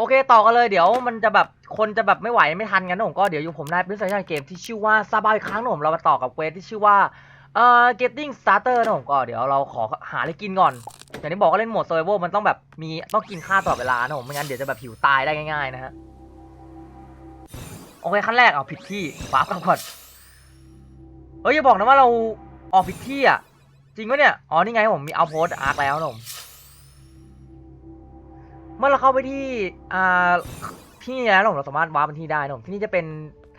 โอเคต่อกันเลยเดี๋ยวมันจะแบบคนจะแบบไม่ไหวไม่ทันกันนะผมก็เดี๋ยวอยู่ผมนายเป็นสายเกมที่ชื่อว่าซาบายครั้งนะผมเรามาต่อกับเควสที่ชื่อว่าเอ่อ getting starter นะผมก็เดี๋ยวเราขอหาอะไรกินก่อนอย่างที่บอกก็เล่นโหมด survival มันต้องแบบมีต้องกินข้าวตลอดเวลานะผมไม่งั้นเดี๋ยวจะแบบหิวตายได้ง่ายๆนะฮะโอเคขั้นแรกเอาผิดที่ฟ้าร์ปก่อนเอ้ยอย่าบอกนะว่าเราออกผิดที่อะจริงปะเนี่ยอ๋อนี่ไงผมมีเอาโพสอาร์คแล้วนะผม เมื่อเราเข้าไปที่อ่าที่นี่แล้วเราสามารถวาร์ปที่ได้นะผมที่นี่จะเป็น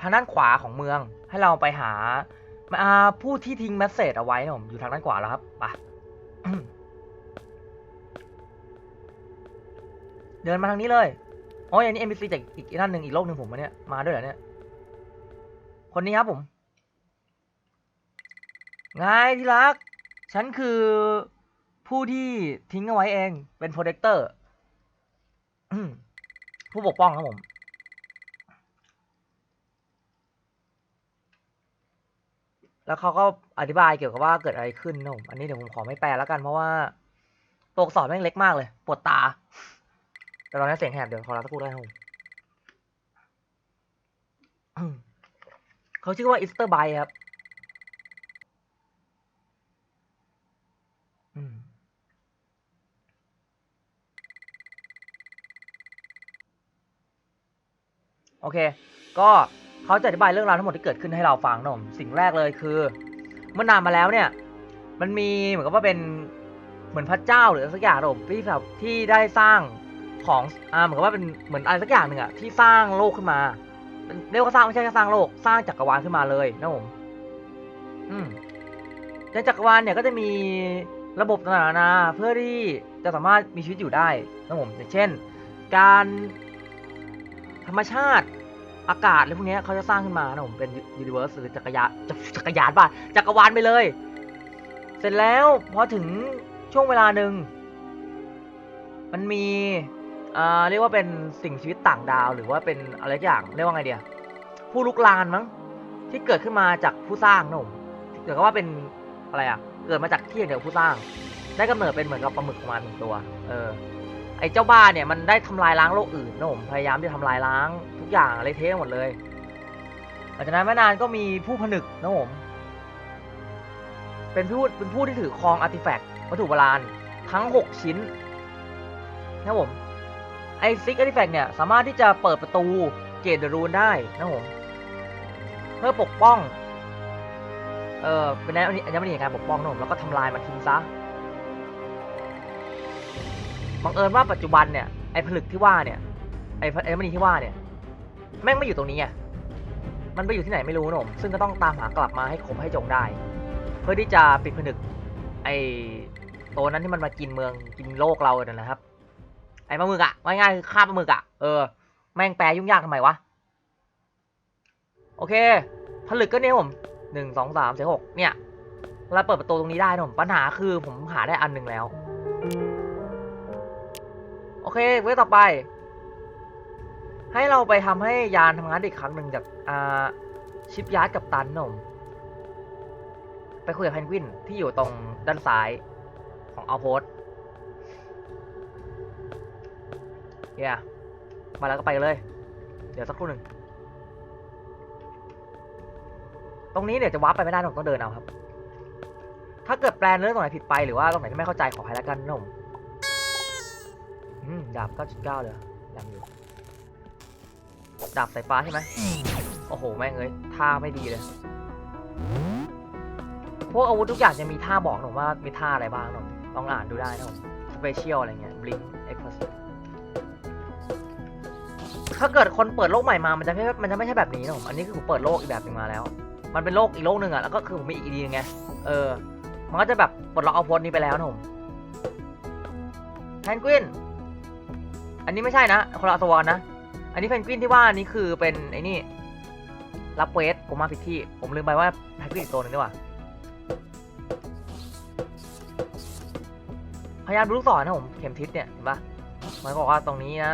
ทางด้านขวาของเมือง ให้เราไปหาอ่าผู้ที่ทิ้งแมสเซจเอาไว้นะผมอยู่ทางด้านขวาแล้วครับไปเดินมาทางนี้เลยอ๋ออย่างนี้ NPC จากอีกด้านหนึ่งอีกโลกหนึ่งผมมาเนี่ยมาด้วยเหรอเนี่ย คนนี้ครับผมไงที่รัก ฉันคือผู้ที่ทิ้งเอาไว้เองเป็นโปรเทคเตอร์ ผู้ปกป้องครับผม แล้วเขาก็อธิบายเกี่ยวกับว่าเกิดอะไรขึ้นนะผมอันนี้เดี๋ยวผมขอไม่แปลแล้วกันเพราะว่าตัวอักษรแม่งเล็กมากเลยปวดตา แต่ตอนนี้เสียงแหบเดี๋ยวขอรับสักครู่ได้ครับผมอืมเขาชื่อว่าอิสเตอร์ไบครับ โอเค ก็เขาจะอธิบายเรื่องราวทั้งหมดที่เกิดขึ้นให้เราฟังนะผมสิ่งแรกเลยคือเมื่อนานมาแล้วเนี่ย มันมีเหมือนกับว่าเป็นเหมือนพระเจ้าหรือสักอย่างนะผมที่แบบที่ได้สร้างของอ่าเหมือนกับว่าเป็นเหมือนอะไรสักอย่างหนึ่งอะที่สร้างโลกขึ้นมาเรียกว่าสร้างไม่ใช่แค่สร้างโลกสร้างจักรวาลขึ้นมาเลยนะผมอืมในจักรวาลเนี่ยก็จะมีระบบต่างๆนานาเพื่อที่จะสามารถมีชีวิตอยู่ได้นะผมอย่างเช่น การ ธรรมชาติอากาศอะไรพวกนี้เขาจะสร้างขึ้นมานะผมเป็นยูนิเวอร์สหรือจักรยานจักจักรยานป่ะจักรวาลไปเลย เสร็จแล้วพอถึงช่วงเวลาหนึ่งมันมีอ่าเรียกว่าเป็นสิ่งชีวิตต่างดาว หรือว่าเป็นอะไรอย่างเรียกว่าไงเดียผู้ลุกลานมั้งที่เกิดขึ้นมาจากผู้สร้างนะผมเกิดก็ว่าเป็นอะไรอะเกิดมาจากที่เดียวผู้สร้าง ได้กำเนิดเป็นเหมือนกับปลาหมึกประมาณหนึ่งตัว เออ ไอ้เจ้าบ้าเนี่ยมันได้ทำลายล้างโลกอื่นนะผมพยายามที่จะทำลายล้างทุกอย่างอะไรเทะหมดเลยหลังจากนั้นไม่นานก็มีผู้ผนึกนะผมเป็นผู้เป็นผู้ที่ถือครองอาร์ติแฟกต์วัตถุโบราณทั้ง 6 ชิ้นนะผมไอซิกอาร์ติแฟกต์เนี่ย สามารถที่จะเปิดประตูเกตเดรูนได้นะผมเพื่อปกป้อง เออเป็นแนวอัญมณีในการปกป้องนะผมแล้วก็ทำลายมันทิ้งซะ บังเอิญว่าปัจจุบันเนี่ยไอ้ผลึกที่ว่าเนี่ยไอ้ไอ้มณีที่ว่าเนี่ยแม่งไม่อยู่ตรงนี้ไงมันไปอยู่ที่ไหนไม่รู้นะผมซึ่งก็ต้องตามหากลับมาให้ครบให้จงได้ เพื่อที่จะปิดผนึกไอ้ตัวนั้นที่มันมากินเมืองกินโลกเราเนี่ยนะครับ ไอ้ปลาหมึกอะง่ายๆคือฆ่าปลาหมึกอะเออแม่งแปลยุ่งยากทำไมวะโอเคผลึกก็เนี่ยผมหนึ่งสองสามสี่หกเนี่ยเราเปิดประตูตรงนี้ได้นะผมปัญหาคือผมหาได้อันหนึ่งแล้ว โอเคเว้ยต่อไป ให้เราไปทำให้ยานทำงานอีกครั้งหนึ่งจากอ่าชิปยาร์ดกับตันนมไปคุยกับเพนกวินที่อยู่ตรงด้านซ้ายของเอาโพสเฮียมาแล้วก็ไปเลย เดี๋ยวสักครู่หนึ่ง ตรงนี้เนี่ยจะวาร์ปไปไม่ได้ผมต้องเดินเอาครับ ถ้าเกิดแปลนเรื่องตรงไหนผิดไปหรือว่าตรงไหนที่ไม่เข้าใจขออภัยแล้วกันนะผม อืมดาบ 9.9 เลยดาบอยู่ ดาบสายฟ้าใช่ไหม โอ้โห แม่งเอ้ยท่าไม่ดีเลย พวกอาวุธทุกอย่างจะมีท่าบอกหนูว่ามีท่าอะไรบ้างหนูลองอ่านดูได้นะผมสเปเชียลอะไรเงี้ยบลิงเอ็กซ์ถ้าเกิดคนเปิดโลกใหม่มา มันจะไม่ มันจะไม่ใช่แบบนี้นะผม อันนี้คือผมเปิดโลกอีกแบบหนึ่งมาแล้ว มันเป็นโลกอีกโลกหนึ่งอะแล้วก็คือผมมีอีกดีนึงไง เออ มันก็จะแบบปลดล็อกเอาโพสต์นี้ไปแล้วนะผมแพนกวิน อันนี้ไม่ใช่นะคนละตัวกันนะ อันนี้เพนกวินที่ว่านี่คือเป็นไอ้นี่ รับเวสผมมาผิดที่ ผมลืมไปว่าเพนกวินอีกตัวหนึงดีกว่าพยายามดูลูกศรนะผมเข็มทิศเนี่ยเห็นปะมันบอกว่าตรงนี้นะ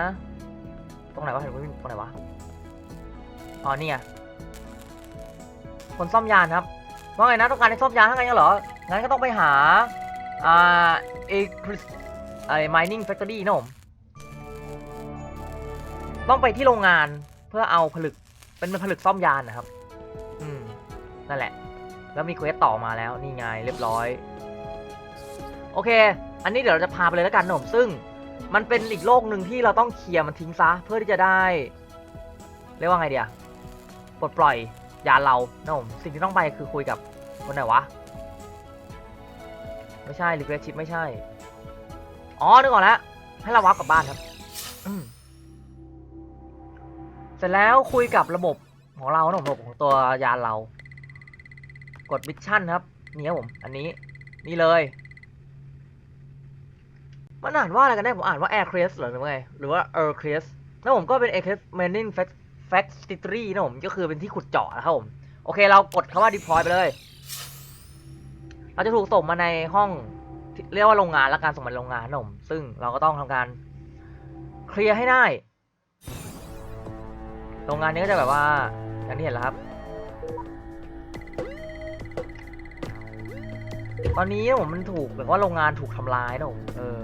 ตรงไหนวะเพนกวินตรงไหนวะอ๋อนี่ไงคนซ่อมยานครับว่าไงนะต้องการให้ซ่อมยานทั้งไงเหรองั้นก็ต้องไปหาอ่าเอคริสไอ้ mining factory นะผม ต้องไปที่โรงงานเพื่อเอาผลึกเป็นผลึกซ่อมยานนะครับ อืม นั่นแหละ แล้วมีเควสต่อมาแล้วนี่ไงเรียบร้อย โอเค อันนี้เดี๋ยวเราจะพาไปเลยแล้วกันหนะผมซึ่ง มันเป็นอีกโลกหนึ่งที่เราต้องเคลียร์มันทิ้งซะเพื่อที่จะได้ เรียกว่าไงเดียปลดปล่อยยานเราหนะผมสิ่งที่ต้องไปคือคุยกับคนไหนวะ ไม่ใช่รีเควสชิปไม่ใช่ อ๋อนึกออกแล้วให้เราวับกลับบ้านครับ อืม เสร็จแล้วคุยกับระบบของเรานะผมระบบของตัวยานเรา กดมิชชั่นครับ นี่ครับผม อันนี้นี่เลยมันอ่านว่าอะไรกันแน่ผมอ่านว่า Air c r e s หรือไงหรือว่า Air c r e s แล้วผมก็เป็น Air c r e s Mining Factory นะผมก็คือเป็นที่ขุดเจาะนะครับผม โอเคเรากดคำว่า deploy ไปเลย เราจะถูกส่งมาในห้องเรียกว่าโรงงานและการส่งมาโรงงานนะผมซึ่งเราก็ต้องทำการเคลียร์ให้ได้ โรงงานนี้ก็จะแบบว่าอย่างที่เห็นแล้วครับ ตอนนี้ผมมันถูกแบบว่าโรงงานถูกทำลายนะผมเออ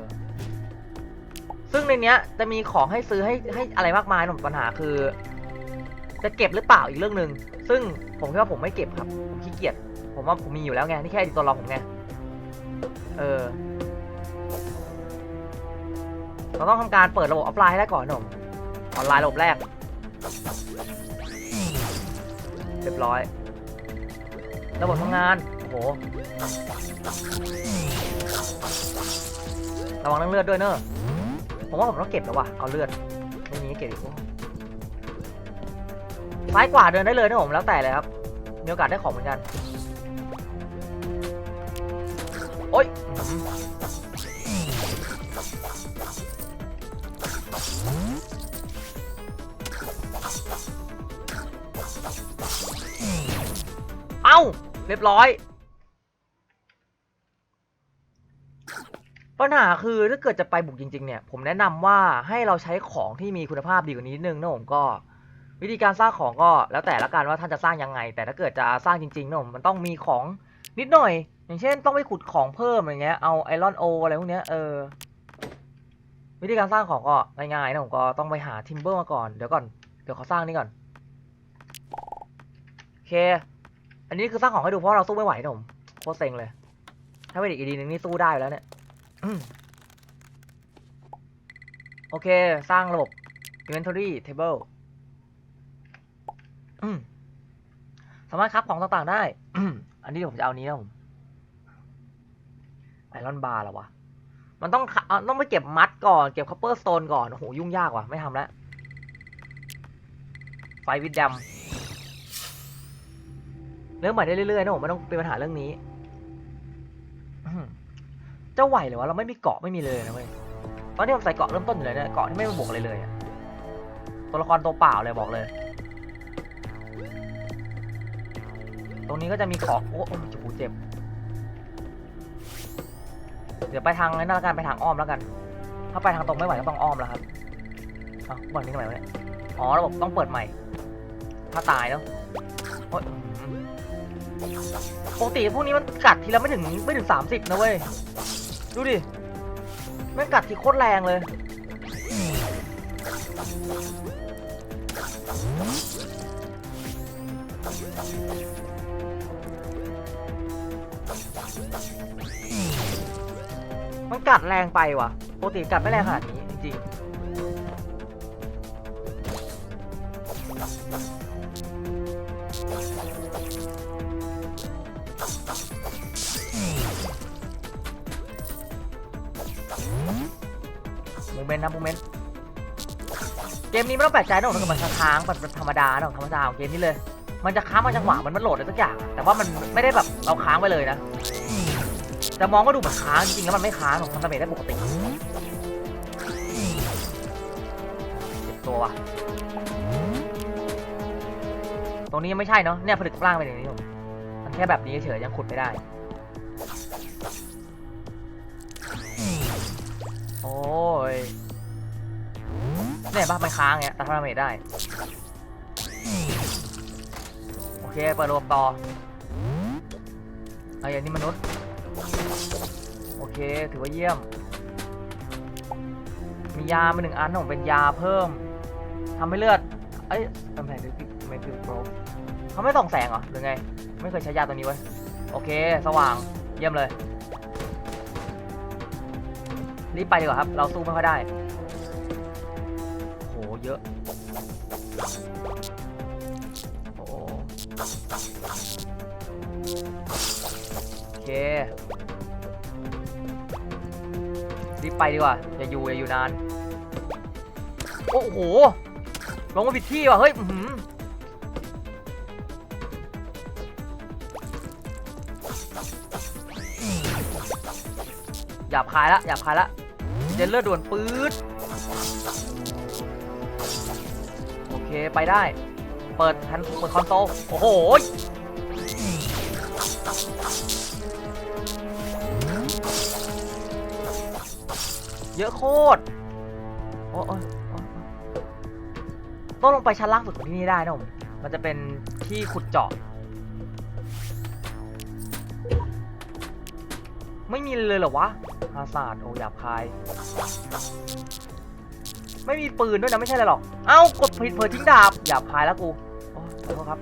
ซึ่งในเนี้ยจะมีของให้ซื้อให้ให้อะไรมากมายนะผมปัญหาคือ จะเก็บหรือเปล่าอีกเรื่องหนึ่งซึ่งผมคิดว่าผมไม่เก็บครับผมขี้เกียจผมว่าผมมีอยู่แล้วไงนี่แค่ตัวรองผมไงเออเราต้องทำการเปิดระบบออฟไลน์ให้ได้ก่อนหนะผมออนไลน์ระบบแรก เรียบร้อย ระบบทำงาน โอ้โห ระวังเรื่องเลือดด้วยเนอะผมว่าผมต้องเก็บแล้วว่ะ เอาเลือด ไม่มีให้เก็บอีกซ้ายกว่าเดินได้เลยนะผมแล้วแต่เลยครับ มีโอกาสได้ของเหมือนกัน โอ๊ย เรียบร้อย ปัญหาคือถ้าเกิดจะไปบุกจริง ๆ เนี่ย ผมแนะนำว่าให้เราใช้ของที่มีคุณภาพดีกว่านี้นิดนึงนะผมก็ วิธีการสร้างของก็แล้วแต่ละกันว่าท่านจะสร้างยังไง แต่ถ้าเกิดจะสร้างจริงๆนะผมมันต้องมีของนิดหน่อย อย่างเช่น ต้องไปขุดของเพิ่มอย่างเงี้ยเอาไอรอนโออะไรพวกเนี้ยเออวิธีการสร้างของก็ง่ายๆนะผมก็ต้องไปหาทิมเบอร์มาก่อนเดี๋ยวก่อนเดี๋ยวขอสร้างนี่ก่อนโอเค อันนี้คือสร้างของให้ดูเพราะเราสู้ไม่ไหวนะผมโคตรเซ็งเลย ถ้าเป็นอีกอีดีหนึ่งนี่สู้ได้แล้วเนี่ยโอเค สร้างระบบ inventory table สามารถคับของต่างๆได้ อันนี้ผมจะเอานี้นะผมไอรอนบาร์หรอวะ มันต้องขะอะต้องไปเก็บมัดก่อน เก็บคัพเปอร์สโตนก่อน โอ้โห ยุ่งยากว่ะ ไม่ทำแล้ว ไฟวิดดำ เรื่องใหม่ได้เรื่อยๆนะผมไม่ต้องเป็นปัญหาเรื่องนี้อืมจะไหวเหรือวะเราไม่มีเกาะไม่มีเลยนะเว้ยตอนนี้ผมใส่เกาะเริ่มต้นอยู่เลยเนี่ยเกาะที่ไม่มาบวกอะไรเลยอะตัวละครตัวเปล่าเลยบอกเลย ตรงนี้ก็จะมีของโอ้โอ้จูเจ็บ เดี๋ยวไปทางนั้นแล้วกันไปทางอ้อมแล้วกัน ถ้าไปทางตรงไม่ไหวก็ต้องอ้อมแล้วครับเอ้าวันนี้ทำไมวะเนี่ยอ๋อระบบต้องเปิดใหม่ ถ้าตายแล้วโอ๊ยอื้อหือ ปกติพวกนี้มันกัดทีละไม่ถึงไม่ถึงสามสิบนะเว้ย ดูดิแม่งกัดทีโคตรแรงเลย มันกัดแรงไปว่ะปกติกัดไม่แรงขนาดนี้จริงๆ มนี้ไม่ต้องแปลกใจนะผมมันค้างๆมันเป็นธรรมดานะธรรมดาของเกมนี้เลย มันจะค้างมาจังหวะมันมันโหลดอะไรสักอย่าง แต่ว่ามันไม่ได้แบบเราค้างไปเลยนะจะมองก็ดูเหมือนค้างจริงๆแล้วมันไม่ค้างหรอกมันทำเองได้ปกติเจ็บตัวว่ะตรงนี้ยังไม่ใช่เนาะเนี่ยผลึกล่างเป็นอย่างนี้ผมมันแค่แบบนี้เฉยยังขุดไม่ได้ โอ้ย เนี่ยบ้ามันค้างเงี้ยแต่ทำดาเมจได้ โอเค เปิดระบบต่อไอ้อันนี้มนุษย์ โอเค ถือว่าเยี่ยม มียามาหนึ่งอันผมเป็นยาเพิ่ม ทำให้เลือด เอ้ยกำแพงดูพิไม่พิวโปรเขาไม่ส่องแสงเหรอ หรือไง ไม่เคยใช้ยาตัวนี้ไว้โอเค สว่าง เยี่ยมเลย รีบไปดีกว่าครับ เราสู้ไม่ค่อยได้ เยอะ โอ้โอเค รีบไปดีกว่า อย่าอยู่ อย่าอยู่นาน โอ้โห ลงมาผิดที่ว่ะ เฮ้ยอื้อหือหยาบคายละหยาบคายละเจนเลือดด่วนปื๊ด ไปได้ เปิดทันเปิดคอนโซลโอ้โหเยอะโคตรโอ้โอ้ยต้องลงไปชั้นล่างสุดของที่นี่ได้นะผม มันจะเป็นที่ขุดเจาะ ไม่มีเลยเหรอวะฮาศาสตร์โอ้หยาบคาย ไม่มีปืนด้วยนะไม่ใช่เลยหรอก เอ้ากดผิดเผยทิ้งดาบหยาบคายแล้วกู โอ้ขอโทษครับ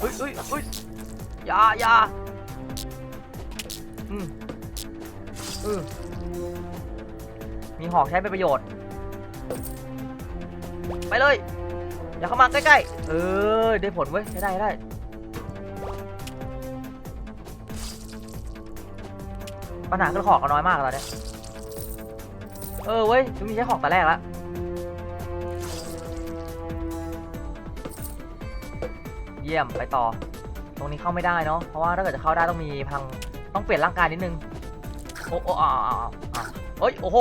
เฮ้ยเฮ้ยเฮ้ยอยาอย่าอืมอืมมีหอกใช้เป็นประโยชน์ ไปเลย อย่าเข้ามาใกล้ๆ เออ ได้ผลเว้ยใช้ได้ใช้ได้ ปัญหาคือของก็น้อยมากตอนเนี้ยเออเว้ยมึงมีใช้ของแต่แรกแล้วเยี่ยมไปต่อ ตรงนี้เข้าไม่ได้เนาะเพราะว่าถ้าเกิดจะเข้าได้ต้องมีพังต้องเปลี่ยนร่างกายนิดนึงโอ้โอ้อ้าอ่าอ่าเอ้ยโอ้โห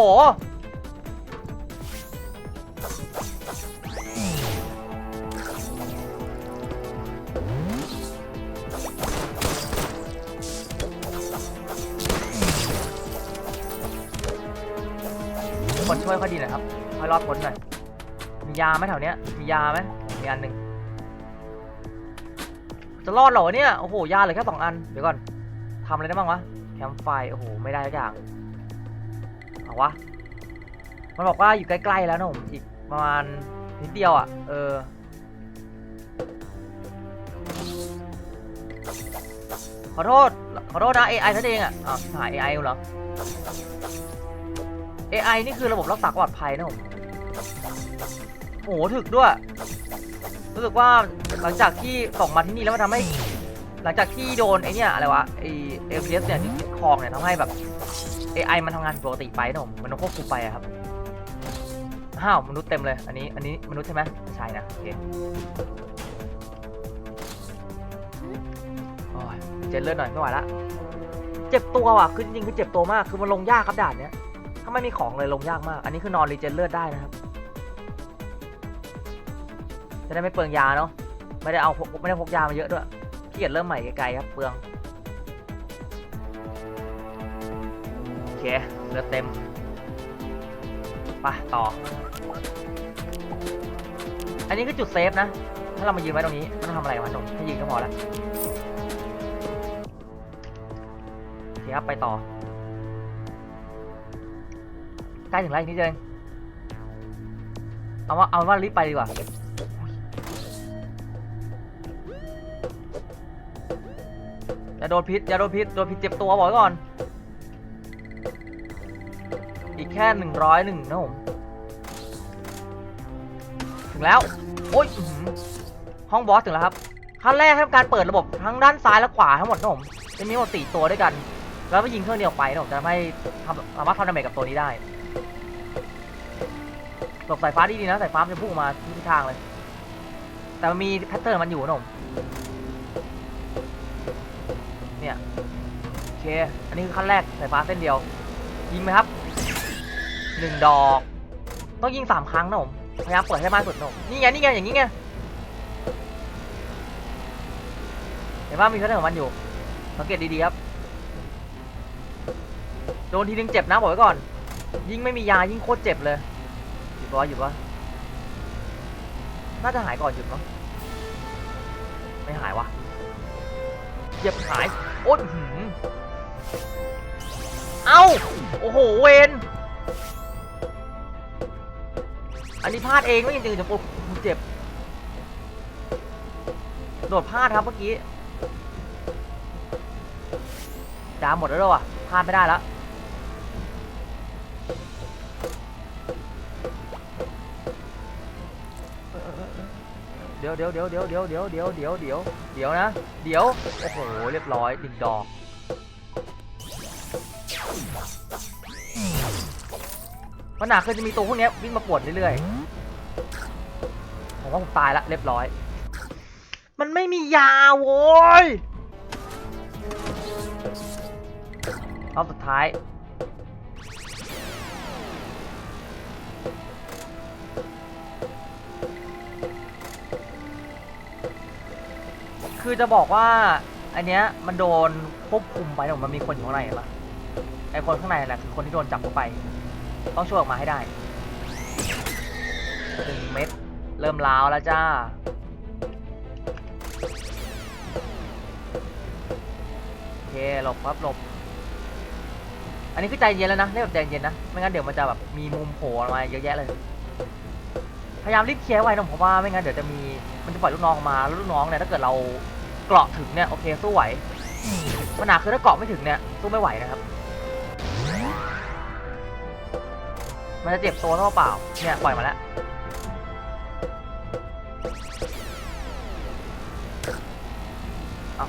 น่อยครับค่อดพ้นหน่อยมียาไหมแถวเนี้ย มียาไหมมีอันหนึ่งจะรอดเหรอเนี่ย โอ้โห ยาเหลือแค่สองอัน เดี๋ยวก่อนทำอะไรได้บ้างวะ แคมป์ไฟ โอ้โห ไม่ได้ทุกอย่างเอาวะ มันบอกว่าอยู่ใกล้ๆแล้วนะผม อีกประมาณนิดเดียวอะ เออ ขอโทษ ขอโทษนะ AI ท่านเองอะอ้าวหาย AI เหรอ AI นี่คือระบบรักษาความปลอดภัยนะผม โอ้โหถึกด้วย รู้สึกว่าหลังจากที่ส่งมาที่นี่แล้วมันทำให้ หลังจากที่โดนไอเนี่ยอะไรวะไอเอฟเเนี่ยที่ครองเนี่ยทำให้แบบ AI มันทำงานปกติไปนะผมมันต้องควบคุมไปอะครับอ้าวมนุษย์เต็มเลย อันนี้อันนี้มนุษย์ใช่ไหมไม่ใช่นะโอเคโอ้ยเจ็ดเลือดหน่อยไม่ไหวละเจ็บตัวว่ะคือจริงๆคือเจ็บตัวมากคือมันลงยากครับด่านเนี้ยถ้าไม่มีของเลยลงยากมาก อันนี้คือนอนรีเจนเลือดได้นะครับ จะได้ไม่เปลืองยาเนาะไม่ได้เอาไม่ได้พกยามาเยอะด้วยขี้เกียจเริ่มใหม่ไกลๆครับเปลืองโอเคเลือดเต็มไปต่อ อันนี้คือจุดเซฟนะ ถ้าเรามายืนไว้ตรงนี้ไม่ต้องทำอะไรวะตรงแค่ยืนก็พอแล้วโอเคครับไปต่อใกล้ถึงแล้วอีกนิดเดียวเองเอาว่าเอาว่ารีบไปดีกว่า อย่าโดนพิษอย่าโดนพิษโดนพิษเจ็บตัวบอกไว้ก่อน อีกแค่หนึ่งร้อยหนึ่งนะผมถึงแล้ว โอ้ยห้องบอสถึงแล้วครับขั้นแรกทำการเปิดระบบทั้งด้านซ้ายและขวาทั้งหมดนะผมจะมีทั้งหมดสี่ตัวด้วยกัน แล้วก็ยิงเครื่องเดียวไปนะผมจะทำให้ทำสามารถทำดาเมจกับตัวนี้ได้หลบสายฟ้าดีๆนะสายฟ้ามันจะพุ่งมาทุกทิศทางเลย แต่มันมีแพทเทิร์นมันอยู่นะผม เค อันนี้คือขั้นแรกสายฟ้าเส้นเดียว ยิงไหมครับหนึ่งดอก ต้องยิงสามครั้งนะผม พยายามเปิดให้มากสุดนะผมนี่ไง นี่ไง อย่างนี้ไง เห็นว่ามีแพทเทิร์นของมันอยู่ สังเกตดีๆครับ โดนทีนึงเจ็บนะบอกไว้ก่อน ยิ่งไม่มียายิ่งโคตรเจ็บเลย หยุดวะหยุดวะน่าจะหายก่อนหยุดมั้งไม่หายวะเจ็บหาย โอ๊ย เอ้า โอ้โห เวน อันนี้พลาดเองไม่จริงๆจะปุ๊บเจ็บ โดดพลาดครับเมื่อกี้ดาหมดแล้วด้วยว่ะพลาดไม่ได้แล้วเดี๋ยวเดี๋ยวเดี๋ยวเดี๋ยวเดี๋ยวเดี๋ยวเดี๋ยวเดี๋ยวเดี๋ยวนะ เดี๋ยว โอ้โห เรียบร้อยดิงดอง ปัญหาคือจะมีตัวพวกนี้วิ่งมาปวดเรื่อยๆผมว่าผมตายละเรียบร้อย มันไม่มียาโว้ยรอบสุดท้ายคือจะบอกว่าอันเนี้ยมันโดนควบคุมไปแต่มันมีคนอยู่ข้างในเห็นปะไอคนข้างในแหละคือคนที่โดนจับเข้าไป ต้องช่วยออกมาให้ได้หนึ่งเม็ดเริ่มล้าวแล้วจ้า โอเคหลบครับหลบ อันนี้คือใจเย็นแล้วนะเล่นแบบใจเย็นนะ ไม่งั้นเดี๋ยวมันจะแบบมีมุมโผล่ออกมาเยอะแยะเลย พยายามรีบเคลียร์ไว้นะผมว่าไม่งั้นเดี๋ยวจะมีมันจะปล่อยลูกน้องออกมาแล้วลูกน้องเนี่ยถ้าเกิดเราเกราะถึงเนี่ยโอเคสู้ไหวปัญหาคือถ้าเกาะไม่ถึงเนี่ยสู้ไม่ไหวนะครับ มันจะเจ็บตัวเท่าเปล่า เนี่ยปล่อยมาแล้ว เอา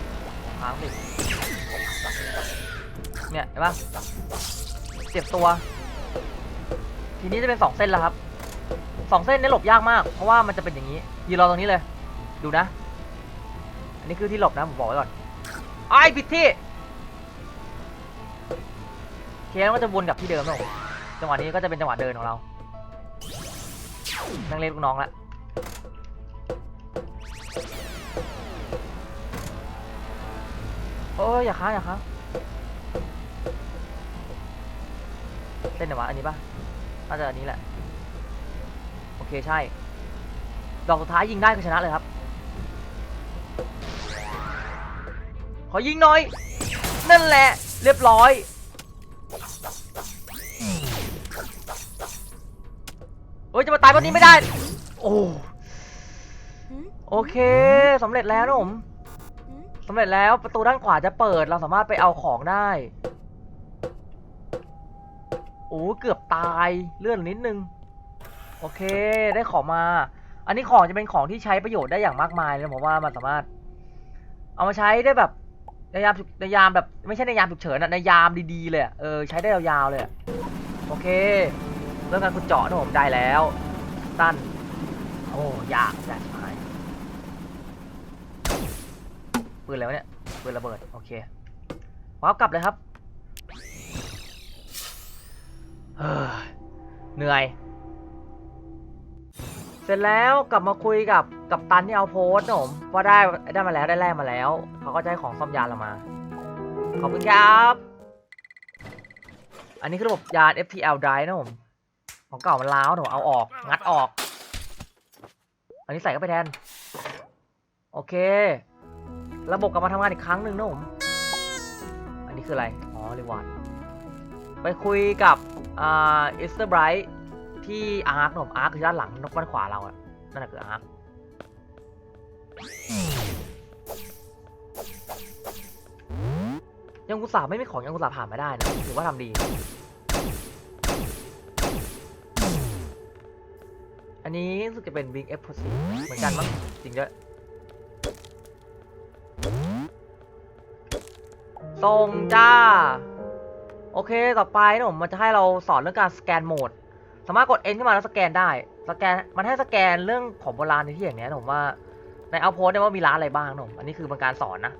ค้างสิเนี่ยเห็นปะเจ็บตัว ทีนี้จะเป็นสองเส้นแล้วครับสองเส้นนี่หลบยากมาก เพราะว่ามันจะเป็นอย่างนี้ยืนรอตรงนี้เลย ดูนะ อันนี้คือที่หลบนะผมบอกไว้ก่อนไอ้ผิดที่เคสก็จะวนกลับที่เดิมนะผม จังหวะนี้ก็จะเป็นจังหวะเดินของเรานั่งเล่นลูกน้องละโอ้ยอย่าค้างอย่าค้างเต้นไหนวะอันนี้ปะน่าจะอันนี้แหละ โอเคใช่ ดอกสุดท้ายยิงได้ก็ชนะเลยครับ ขอยิงหน่อย นั่นแหละ เรียบร้อย ฮ้ยจะมาตายวันนี้ไม่ได้ โอ้โอเคสำเร็จแล้วนะผมสำเร็จแล้วประตูด้านขวาจะเปิดเราสามารถไปเอาของได้โอ้เกือบตายเลื่อนนิดนึง โอเคได้ของมา อันนี้ของจะเป็นของที่ใช้ประโยชน์ได้อย่างมากมายเลยผมว่ามันสามารถ เอามาใช้ได้แบบในยามในยามแบบ ไม่ใช่ในยามฉุกเฉินอะในยามดีๆเลยเออใช้ได้ยาวๆเลยโอเค เรื่องการขุดเจาะนะผมได้แล้วตั้นโอ้ยากยากชิบหายปืนอะไรวะเนี่ยปืนระเบิดโอเคว้าวกลับเลยครับเฮ้ยเหนื่อย เสร็จแล้วกลับมาคุยกับกับตันที่เอาโพสต์นะผมว่าได้ได้มาแล้วได้แรกมาแล้วเขาก็จะให้ของซ่อมยานเรามา ขอบคุณครับ อันนี้คือระบบยาน FTL Drive นะผม ของเก่ามันล้าวนะผมเอาออก งัดออก อันนี้ใส่เข้าไปแทน โอเค ระบบกลับมาทำงานอีกครั้งหนึ่งนะผม อันนี้คืออะไร อ๋อรีวอร์ดไปคุยกับอ่าเอสเตอร์ไบรท์ที่อาร์คนะผมอาร์คคือด้านหลังนกด้านขวาเราอะนั่นแหละคืออาร์คยังกุศลไม่มีของยังกุศลผ่านไม่ได้นะถือว่าทำดี อันนี้รู้สึกจะเป็น Big F p o s i เหมือนกันมั้งจริงด้วยส่งจ้า โอเคต่อไปนะผมมันจะให้เราสอนเรื่องการสแกนโหมด สามารถกด N ขึ้นมาแล้วสแกนได้ สแกนมันให้สแกนเรื่องของโบราณในที่อย่างเนี้ยนะผมว่าในเอาโพสเนี่ยว่ามีร้านอะไรบ้างนะผมอันนี้คือเป็นการสอนนะ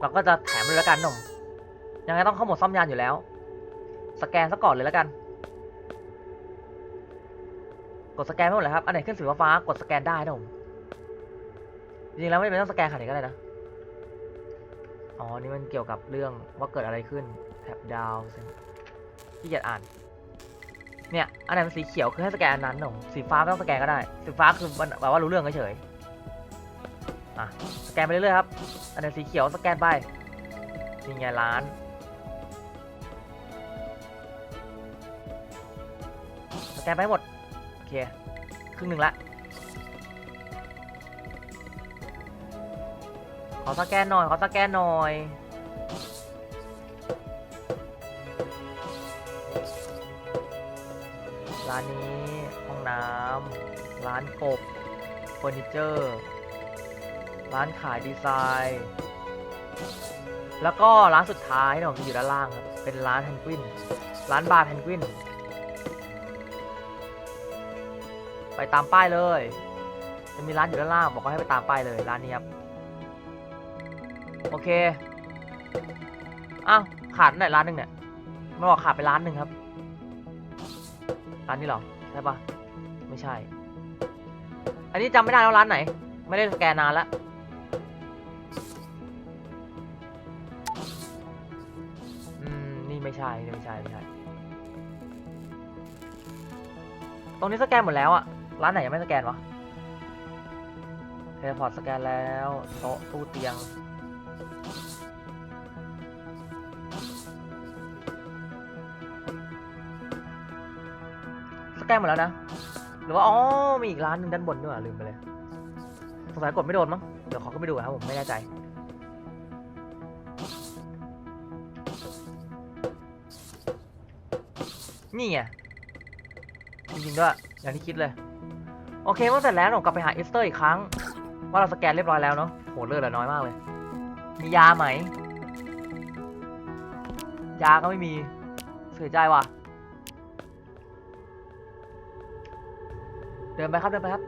เราก็จะแถมเลยแล้วกันนะผมยังไงต้องเข้าโหมดซ่อมยานอยู่แล้ว สแกนซะก่อนเลยแล้วกัน กดสแกนไม่หมดเลยครับ อันไหนขึ้นสีฟ้ากดสแกนได้นะผม จริงๆแล้วไม่จำเป็นต้องสแกนขนาดนี้ก็ได้นะ อ๋อ นี่มันเกี่ยวกับเรื่องว่าเกิดอะไรขึ้นแท็บดาวที่เกียจอ่าน เนี่ย อันไหนมันสีเขียวคือให้สแกนอันนั้นนะผมสีฟ้าไม่ต้องสแกนก็ได้ สีฟ้าคือมันแบบว่ารู้เรื่องเฉยอะ สแกนไปเรื่อยๆครับ อันไหนสีเขียวสแกนไปนี่ไงร้านสแกนไปหมด เค ครึ่งหนึ่งละ ขอสแกนหน่อย ขอสแกนหน่อย ร้านนี้ห้องน้ำร้านกบเฟอร์นิเจอร์ ร้านขายดีไซน์ แล้วก็ร้านสุดท้ายเนี่ยผมจะอยู่ด้านล่างครับ เป็นร้านแพนกวิน ร้านบาร์แพนกวิน ไปตามป้ายเลย จะมีร้านอยู่ด้านล่างบอกว่าให้ไปตามป้ายเลยร้านนี้ครับ โอเค อ้าวขาดไหนร้านหนึ่งเนี่ยมันบอกขาดไปร้านหนึ่งครับ ร้านนี้หรอ ใช่ปะไม่ใช่ อันนี้จำไม่ได้แล้วร้านไหน ไม่ได้สแกนนานแล้วอืมนี่ไม่ใช่นี่ไม่ใช่ ไม่ใช่ ตรงนี้สแกนหมดแล้วอะ ร้านไหนยังไม่สแกนวะเทเลพอร์ตสแกนแล้วโต๊ะตู้เตียง สแกนหมดแล้วนะ หรือว่า อ๋อ มีอีกร้านหนึ่งด้านบนด้วยลืมไปเลยสงสัยกดไม่โดนมั้ง เดี๋ยวขอขึ้นไปดูนะครับผมไม่แน่ใจนี่ไงจริงๆด้วยอย่างที่คิดเลย โอเคเมื่อเสร็จแล้วผมกลับไปหาอิสเตอร์อีกครั้ง ว่าเราสแกนเรียบร้อยแล้วเนาะโหเลือดเหลือน้อยมากเลย มียาไหม ยาก็ไม่มีเสียใจว่ะ เดินไปครับเดินไปครับ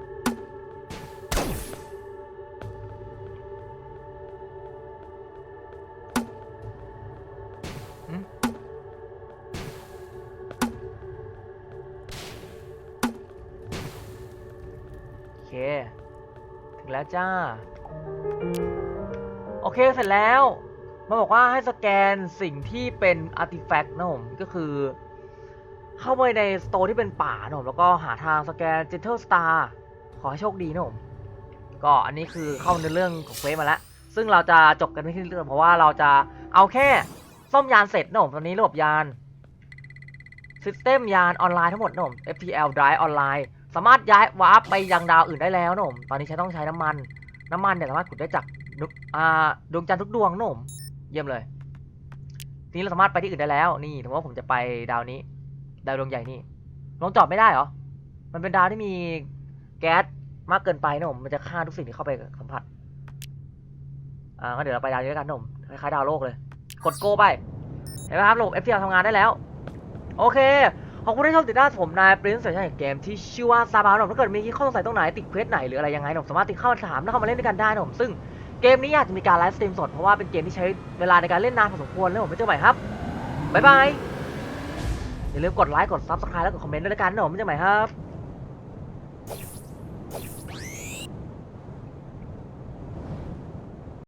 ถึงแล้วจ้า โอเคเสร็จแล้ว มันบอกว่าให้สแกนสิ่งที่เป็นอาร์ติแฟกต์นะผม ก็คือ เข้าไปในสโตร์ที่เป็นป่านะผม แล้วก็หาทางสแกน Gentle Star ขอให้โชคดีนะผม ก็อันนี้คือเข้าในเรื่องของเฟซมาแล้ว ซึ่งเราจะจบกันไม่ที่เรื่องเพราะว่าเราจะเอาแค่ซ่อมยานเสร็จนะผมตอนนี้ระบบยานซิสเต็มยานออนไลน์ทั้งหมดนะผม FTL Drive ออนไลน์ามารถย้ายวาร์ปไปยังดาวอื่นได้แล้วนะผมตอนนี้ใช้ต้องใช้น้ำมัน น้ำมันเนี่ยสามารถขุดได้จากดวงอ่าดวงจันทร์ทุกดวงนะผมเยี่ยมเลยทีนี้เราสามารถไปที่อื่นได้แล้ว นี่ถือว่าผมจะไปดาวนี้ ดาวดวงใหญ่นี่ลงจอดไม่ได้เหรอ มันเป็นดาวที่มีแก๊สมากเกินไปนะผมมันจะฆ่าทุกสิ่งที่เข้าไปสัมผัส อ่างั้นเดี๋ยวเราไปดาวนี้แล้วกันนะผมคล้ายๆดาวโลกเลย กดโก้ไป เห็นไหมครับระบบ FTL ทำงานได้แล้ว โอเค อบคุณที่ชอบติดตามผมนายปรินซ์สัญชาติเกมที่ชื่อว่าซาบาผมถ้าเกิดมีข้อสงสัยตรงไหนติดเควสไหนหรืออะไรยังไงผมสามารถติดเข้ามาถามแล้วเข้ามาเล่นด้วยกันได้นะผมซึ่งเกมนี้อยากจะมีการไลฟ์สตรีมสดเพราะว่าเป็นเกมที่ใช้เวลาในการเล่นนานพอสมควรแล้วผมไปเจอใหม่ครับบ๊ายบายอย่าลืมกดไลค์กดซับสไครต์แล้วกดคอมเมนต์ด้วยละกันนะผมไปเจอใหม่ครับ